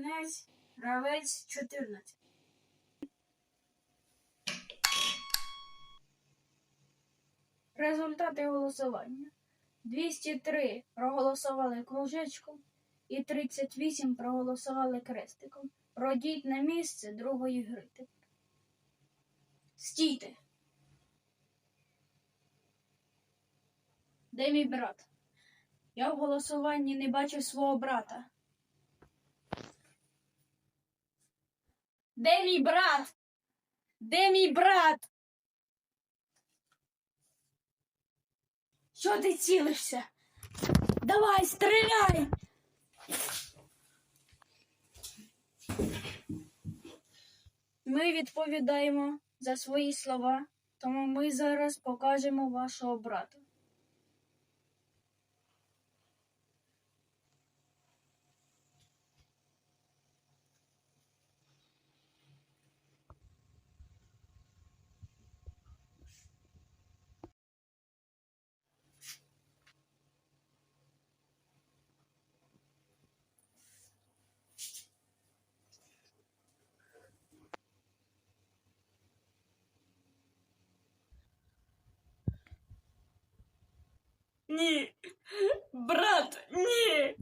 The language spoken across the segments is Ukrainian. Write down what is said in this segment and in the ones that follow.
князь, гравець 14. Результати голосування. 203 проголосували кружечком і 38 проголосували крестиком. Пройдіть на місце другої гри. Стійте. Де мій брат? Я в голосуванні не бачив свого брата. Де мій брат? Де мій брат? Що ти цілишся? Давай, стріляй! Ми відповідаємо за свої слова, тому ми зараз покажемо вашого брата. Ні, брат, ні.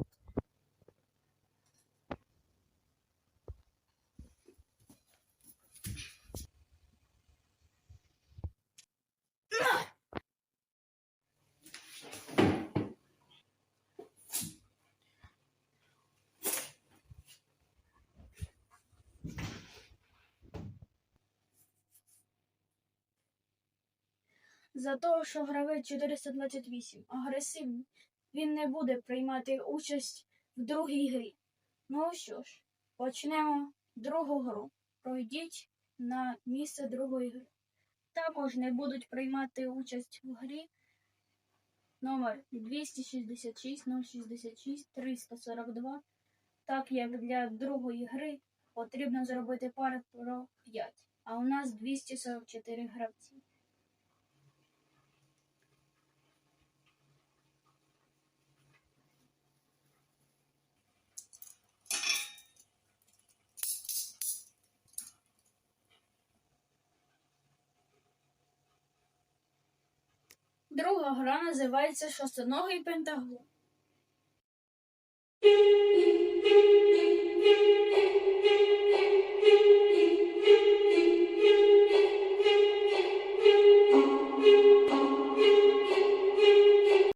За того, що гравець 428 агресивний, він не буде приймати участь в другій грі. Ну що ж, почнемо другу гру. Пройдіть на місце другої гри. Також не будуть приймати участь в грі номер 266 066 342. Так як для другої гри потрібно зробити пари про 5, а у нас 244 гравці. Друга гра називається Шостоногий пентаглон.